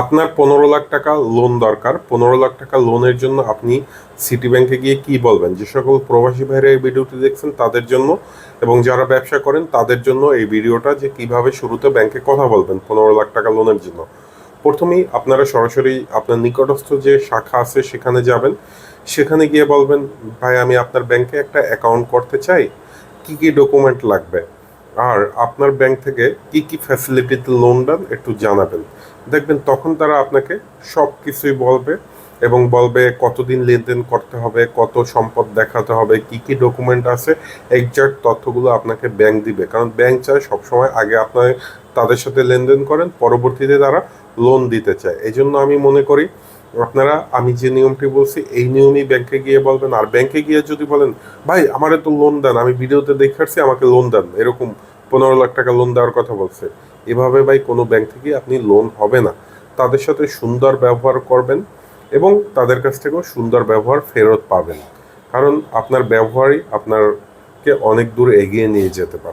আপনার পনেরো লাখ টাকা লোন দরকার। পনেরো লাখ টাকা লোনের জন্য আপনি সিটি ব্যাংকে গিয়ে কি বলবেন? যে সকল প্রবাসী ভাইরা এই ভিডিওটি দেখছেন তাদের জন্য এবং যারা ব্যবসা করেন তাদের জন্য এই ভিডিওটা যে কীভাবে শুরুতে ব্যাংকে কথা বলবেন পনেরো লাখ টাকা লোনের জন্য। প্রথমেই আপনারা সরাসরি আপনার নিকটস্থ যে শাখা আছে সেখানে যাবেন। সেখানে গিয়ে বলবেন, ভাই, আমি আপনার ব্যাংকে একটা অ্যাকাউন্ট করতে চাই। কি কি ডকুমেন্ট লাগবে? আর আপনার ব্যাংক থেকে কি কি ফ্যাসিলিটিতে লোন দেন একটু জানাবেন। দেখবেন তখন তারা আপনাকে সব কিছুই বলবে। এবং বলবে কতদিন লেনদেন করতে হবে, কত সম্পদ দেখাতে হবে, কি কি ডকুমেন্ট আছে এক্সাক্ট তথ্যগুলো আপনাকে ব্যাংক দিবে। কারণ ব্যাংক চায় সবসময় আগে আপনার তাদের সাথে লেনদেন করেন, পরবর্তীতে তারা লোন দিতে চায়। এই জন্য আমি মনে করি, আপনারা, আমি যে নিয়মটি বলছি, এই নিয়মই ব্যাংকে গিয়ে বলবেন। আর ব্যাংকে গিয়ে যদি বলেন, ভাই, আমার তো লোন দেন, আমি ভিডিওতে দেখে আসছি, আমাকে লোন দেন। এরকম পনেরো লাখ টাকা লোন দেওয়ার কথা বলছে। এভাবে ভাই কোনো ব্যাংক থেকে আপনি লোন হবে না। তাদের সাথে সুন্দর ব্যবহার করবেন। এবং তাদের কাছ থেকেও সুন্দর ব্যবহার ফেরত পাবেন। কারণ আপনার ব্যবহারই আপনারকে অনেক দূর এগিয়ে নিয়ে যেতে পারে